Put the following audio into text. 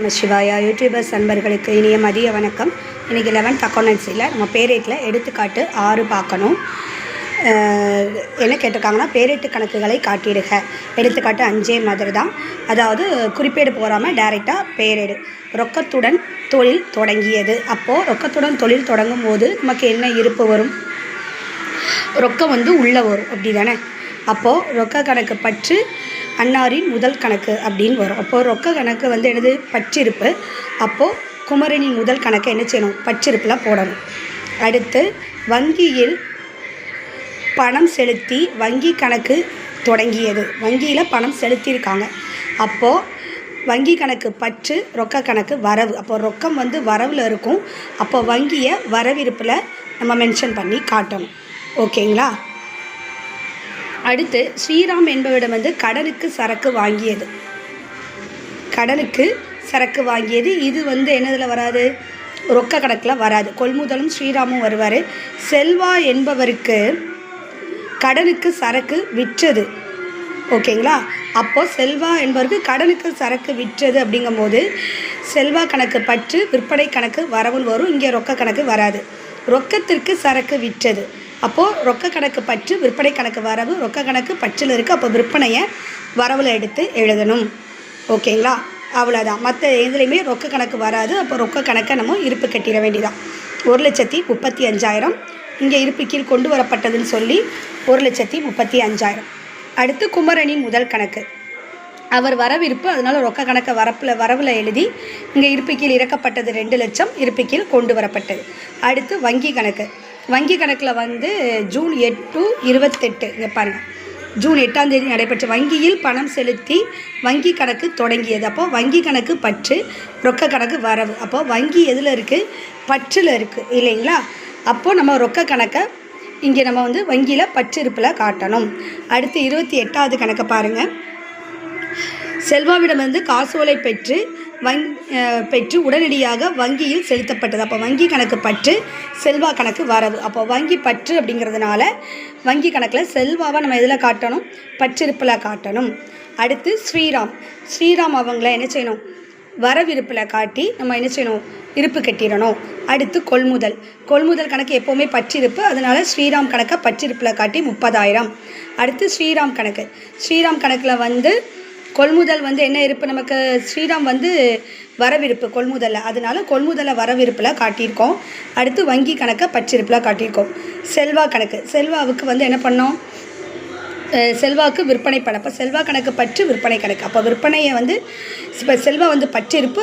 நம்ம சிவாயா யூடியூபர்ஸ் நண்பர்களுக்கு இனிய மதிய வணக்கம். இன்றைக்கி லெவன்த் அக்கௌண்டன்சியில் நம்ம பேரேட்டில் எடுத்துக்காட்டு ஆறு பார்க்கணும். என்ன கேட்டிருக்காங்கன்னா பேரேட்டு கணக்குகளை காட்டிடுக. எடுத்துக்காட்டு அஞ்சே மாதிரி தான் அதாவது குறிப்பேடு போகாமல் டைரெக்டாக பேரேடு. ரொக்கத்துடன் தொழில் தொடங்கியது. அப்போது ரொக்கத்துடன் தொழில் தொடங்கும் போது நமக்கு என்ன இருப்பு வரும்? ரொக்கம் வந்து உள்ளே வரும். அப்படி தானே அப்போது ரொக்க கணக்கு பற்று அன்னாரின் முதல் கணக்கு அப்படின்னு வரும். அப்போது ரொக்க கணக்கு வந்து என்னது? பச்சிருப்பு. அப்போது குமரனின் முதல் கணக்கை என்ன செய்யணும்? பச்சிருப்பில் போடணும். அடுத்து வங்கியில் பணம் செலுத்தி வங்கி கணக்கு தொடங்கியது. வங்கியில் பணம் செலுத்தியிருக்காங்க. அப்போது வங்கி கணக்கு பற்று ரொக்க கணக்கு வரவு. அப்போ ரொக்கம் வந்து வரவில் இருக்கும். அப்போ வங்கியை வரவிருப்பில் நம்ம மென்ஷன் பண்ணி காட்டணும். ஓகேங்களா? அடுத்து ஸ்ரீராம் என்பவரிடம் வந்து கடனுக்கு சரக்கு வாங்கியது. கடனுக்கு சரக்கு வாங்கியது. இது வந்து என்னதில் வராது? ரொக்க கணக்கில் வராது. கொள்முதலும் ஸ்ரீராமும் வருவார். செல்வா என்பவருக்கு கடனுக்கு சரக்கு விற்றது. ஓகேங்களா? அப்போது செல்வா என்பவருக்கு கடனுக்கு சரக்கு விற்றது அப்படிங்கும்போது செல்வா கணக்கு பற்று விற்பனை கணக்கு வரவும் வரும். இங்கே ரொக்க கணக்கு வராது. ரொக்கத்திற்கு சரக்கு விற்றது. அப்போது ரொக்க கணக்கு பற்று விற்பனை கணக்கு வரவு ரொக்க கணக்கு பற்றில் இருக்குது அப்போ விற்பனையை வரவில் எடுத்து எழுதணும். ஓகேங்களா? அவ்வளோதான் மற்ற எதுலேயுமே ரொக்க கணக்கு வராது. அப்போ ரொக்க கணக்கை நம்ம இருப்பு கட்டிட வேண்டியதான் ஒரு லட்சத்தி முப்பத்தி அஞ்சாயிரம். இங்கே இருப்பு கீழ் கொண்டு வரப்பட்டதுன்னு சொல்லி ஒரு லட்சத்தி முப்பத்தி அஞ்சாயிரம். அடுத்து குமரனின் முதல் கணக்கு. அவர் வரவிருப்பு அதனால் ரொக்க கணக்கை வரப்பில் வரவில் எழுதி இங்கே இருப்பு கீழ் இறக்கப்பட்டது ரெண்டு லட்சம் இருப்பு கீழ் கொண்டு வரப்பட்டது. அடுத்து வங்கி கணக்கு. வங்கி கணக்கில் வந்து ஜூன் எட்டு இருபத்தெட்டு இங்கே பாருங்கள் ஜூன் எட்டாம் தேதி நடைபெற்ற வங்கியில் பணம் செலுத்தி வங்கி கணக்கு தொடங்கியது. அப்போது வங்கி கணக்கு பற்று ரொக்க கணக்கு வரவு. அப்போது வங்கி எதில் இருக்குது பற்றில் இருக்குது இல்லைங்களா? அப்போது நம்ம ரொக்க கணக்கை இங்கே நம்ம வந்து வங்கியில் பற்றிருப்பில் காட்டணும். அடுத்து இருபத்தி எட்டாவது கணக்கை பாருங்கள் செல்வாவிடமிருந்து காசோலை பெற்று வங் பெற்று உடனடியாக வங்கியில் செலுத்தப்பட்டது. அப்போ வங்கி கணக்கு பற்று செல்வா கணக்கு வரவு. அப்போ வங்கி பற்று அப்படிங்கிறதுனால வங்கி கணக்கில் செல்வாவை நம்ம எதில் காட்டணும்? பற்றிருப்பில் காட்டணும். அடுத்து ஸ்ரீராம். ஸ்ரீராம் அவங்கள என்ன செய்யணும்? வரவிருப்பில் காட்டி நம்ம என்ன செய்யணும்? இருப்பு கட்டிடணும். அடுத்து கொள்முதல். கொள்முதல் கணக்கு எப்போவுமே பற்றிருப்பு. அதனால் ஸ்ரீராம் கணக்கை பற்றிருப்பில் காட்டி முப்பதாயிரம். அடுத்து ஸ்ரீராம் கணக்கு. ஸ்ரீராம் கணக்கில் வந்து கொள்முதல் வந்து என்ன இருப்பு? நமக்கு ஸ்ரீராம் வந்து வரவிருப்பு கொள்முதலில். அதனால கொள்முதலை வரவிருப்பில் காட்டியிருக்கோம். அடுத்து வங்கி கணக்கை பற்றிருப்பில் காட்டியிருக்கோம். செல்வா கணக்கு. செல்வாவுக்கு வந்து என்ன பண்ணோம்? செல்வாக்கு விற்பனை பணம் அப்போ செல்வா கணக்கு பற்று விற்பனை கணக்கு. அப்போ விற்பனையை வந்து இப்போ செல்வா வந்து பற்றிருப்பு